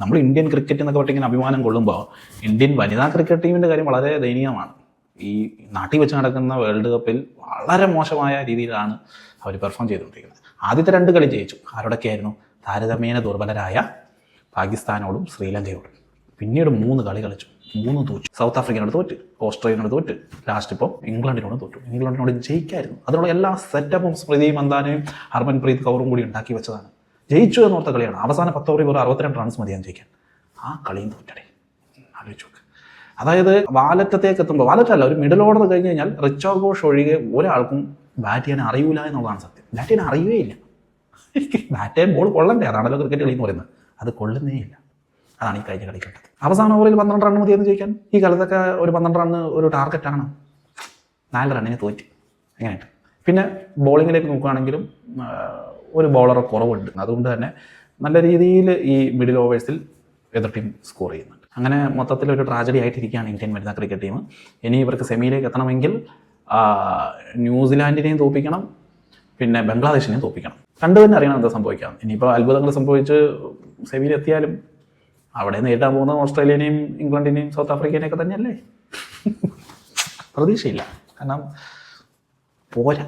നമ്മൾ Indian cricket എന്നൊക്കെ പറഞ്ഞാൽ ഇങ്ങനെ അഭിമാനം കൊള്ളുമ്പോൾ ഇന്ത്യൻ വനിതാ ക്രിക്കറ്റ് ടീമിന്റെ കാര്യം വളരെ ദയനീയമാണ്. ഈ നാട്ടിൽ വെച്ച് നടക്കുന്ന വേൾഡ് കപ്പിൽ വളരെ മോശമായ രീതിയിലാണ് അവർ പെർഫോം ചെയ്തുകൊണ്ടിരിക്കുന്നത്. ആദ്യത്തെ രണ്ട് കളി ജയിച്ചു. ആരോടൊക്കെയായിരുന്നു താരതമ്യേന ദുർബലരായ പാകിസ്ഥാനോടും ശ്രീലങ്കയോടും. പിന്നീട് മൂന്ന് കളി കളിച്ചു. മൂന്ന് തോറ്റു. സൗത്ത് ആഫ്രിക്കനോട് തോറ്റ്. ഓസ്ട്രേലിയനോട് തോറ്റ്. ലാസ്റ്റ് ഇപ്പോൾ ഇംഗ്ലണ്ടിനോട് തോറ്റു. ഇംഗ്ലണ്ടിനോട് ജയിക്കായിരുന്നു. അതിനുള്ള എല്ലാ സെറ്റപ്പും സ്മൃതി മന്ദാനയും ഹർമൻപ്രീത് കൗറും കൂടി ഉണ്ടാക്കി വെച്ചതാണ്. ജയിച്ചു എന്നോർത്ത കളിയാണ്. അവസാന പത്ത് ഓവറിൽ പോലും അറുപത്തിരണ്ട് റൺസ് മതിയാൻ ജയിക്കാൻ. ആ കളിയും തോറ്റടേ. നോക്ക്. അതായത് വാലറ്റത്തേക്ക് എത്തുമ്പോൾ വാലറ്റല്ല ഒരു മിഡിൽ ഓർഡർ കഴിഞ്ഞ് കഴിഞ്ഞാൽ റിച്ചോ ഘോഷ് ഒഴികെ ഒരാൾക്കും ബാറ്റ് ചെയ്യാൻ അറിയൂല എന്നുള്ളതാണ് സത്യം. ബാറ്റ് ചെയ്യാൻ അറിയുകയില്ല ബാറ്റ് ചെയ്യാൻ ബോൾ കൊള്ളണ്ടേ? അതാണല്ലോ ക്രിക്കറ്റ് കളി എന്ന് പറയുന്നത്. അത് കൊള്ളുന്നേ ഇല്ല. അതാണ് ഈ കഴിഞ്ഞ കളി കണ്ടത്. അവസാന ഓവറിൽ പന്ത്രണ്ട് റൺ മതിയെന്ന് ചോദിക്കാൻ ഈ കാലത്തൊക്കെ ഒരു പന്ത്രണ്ട് റണ്ണ് ഒരു ടാർഗറ്റാണ് നാല് റണ്ണിന് തോറ്റി. അങ്ങനെയായിട്ട് പിന്നെ ബോളിങ്ങിലേക്ക് നോക്കുകയാണെങ്കിലും ഒരു ബോളർ കുറവുണ്ട്. അതുകൊണ്ട് തന്നെ നല്ല രീതിയിൽ ഈ മിഡിൽ ഓവേഴ്സിൽ എതിർ ടീം സ്കോർ ചെയ്യുന്നുണ്ട്. അങ്ങനെ മൊത്തത്തിൽ ഒരു ട്രാജഡി ആയിട്ടിരിക്കുകയാണ് ഇന്ത്യൻ വനിതാ ക്രിക്കറ്റ് ടീം ഇനി ഇവർക്ക് സെമിയിലേക്ക് എത്തണമെങ്കിൽ ന്യൂസിലാൻഡിനെയും തോപ്പിക്കണം പിന്നെ ബംഗ്ലാദേശിനെയും തോപ്പിക്കണം കണ്ടു തന്നെ അറിയണം എന്താ സംഭവിക്കാം ഇനിയിപ്പോൾ അത്ഭുതങ്ങൾ സംഭവിച്ച് സെമിയിൽ എത്തിയാലും അവിടെ നേരിടാൻ പോകുന്ന ഓസ്ട്രേലിയനെയും ഇംഗ്ലണ്ടിനെയും സൗത്ത് ആഫ്രിക്കനെയും ഒക്കെ തന്നെയല്ലേ? പ്രതീക്ഷയില്ല. കാരണം പോരാ.